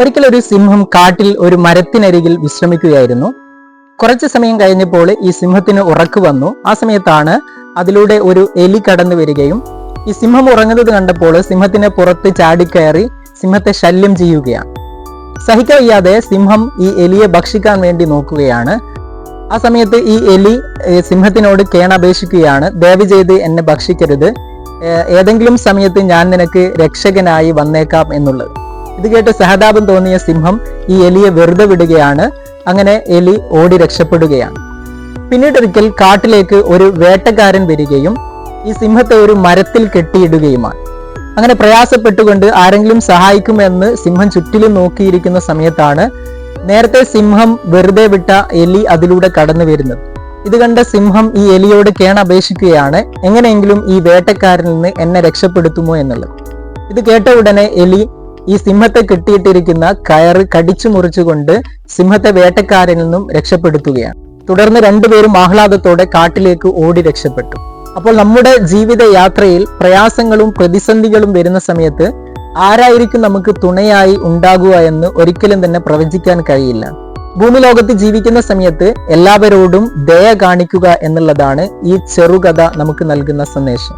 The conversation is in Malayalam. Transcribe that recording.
ഒരിക്കലൊരു സിംഹം കാട്ടിൽ ഒരു മരത്തിനരികിൽ വിശ്രമിക്കുകയായിരുന്നു. കുറച്ച് സമയം കഴിഞ്ഞപ്പോൾ ഈ സിംഹത്തിന് ഉറക്ക് വന്നു. ആ സമയത്താണ് അതിലൂടെ ഒരു എലി കടന്നു വരികയും ഈ സിംഹം ഉറങ്ങുന്നത് കണ്ടപ്പോൾ സിംഹത്തിന് പുറത്ത് ചാടിക്കയറി സിംഹത്തെ ശല്യം ചെയ്യുകയാണ്. സഹിക്കവയ്യാതെ സിംഹം ഈ എലിയെ ഭക്ഷിക്കാൻ വേണ്ടി നോക്കുകയാണ്. ആ സമയത്ത് ഈ എലി സിംഹത്തിനോട് കേണപേക്ഷിക്കുകയാണ്. ദയവ് ചെയ്ത് എന്നെ ഭക്ഷിക്കരുത്. ഏതെങ്കിലും സമയത്ത് ഞാൻ നിനക്ക് രക്ഷകനായി വന്നേക്കാം എന്നുള്ളത്. ഇത് കേട്ട് സഹതാപം തോന്നിയ സിംഹം ഈ എലിയെ വെറുതെ വിടുകയാണ്. അങ്ങനെ എലി ഓടി രക്ഷപ്പെടുകയാണ്. പിന്നീടൊരിക്കൽ കാട്ടിലേക്ക് ഒരു വേട്ടക്കാരൻ വരികയും ഈ സിംഹത്തെ ഒരു മരത്തിൽ കെട്ടിയിടുകയുമാണ് അങ്ങനെ പ്രയാസപ്പെട്ടുകൊണ്ട് ആരെങ്കിലും സഹായിക്കുമെന്ന് സിംഹം ചുറ്റിലും നോക്കിയിരിക്കുന്ന സമയത്താണ് നേരത്തെ സിംഹം വെറുതെ വിട്ട എലി അതിലൂടെ കടന്നു വരുന്നത്. ഇത് കണ്ട സിംഹം ഈ എലിയോട് കേണപേക്ഷിക്കുകയാണ് എങ്ങനെയെങ്കിലും ഈ വേട്ടക്കാരിൽ നിന്ന് എന്നെ രക്ഷപ്പെടുത്തുമോ എന്നുള്ളത്. ഇത് കേട്ട ഉടനെ എലി ഈ സിംഹത്തെ കിട്ടിയിട്ടിരിക്കുന്ന കയറ് കടിച്ചു മുറിച്ചുകൊണ്ട് സിംഹത്തെ വേട്ടക്കാരിൽ നിന്നും രക്ഷപ്പെടുത്തുകയാണ്. തുടർന്ന് രണ്ടുപേരും ആഹ്ലാദത്തോടെ കാട്ടിലേക്ക് ഓടി രക്ഷപ്പെട്ടു. അപ്പോൾ നമ്മുടെ ജീവിത യാത്രയിൽ പ്രയാസങ്ങളും പ്രതിസന്ധികളും വരുന്ന സമയത്ത് ആരായിരിക്കും നമുക്ക് തുണയായി ഉണ്ടാകുക എന്ന് ഒരിക്കലും തന്നെ പ്രവചിക്കാൻ കഴിയില്ല. ഭൂമി ലോകത്ത് ജീവിക്കുന്ന സമയത്ത് എല്ലാവരോടും ദയ കാണിക്കുക എന്നുള്ളതാണ് ഈ ചെറുകഥ നമുക്ക് നൽകുന്ന സന്ദേശം.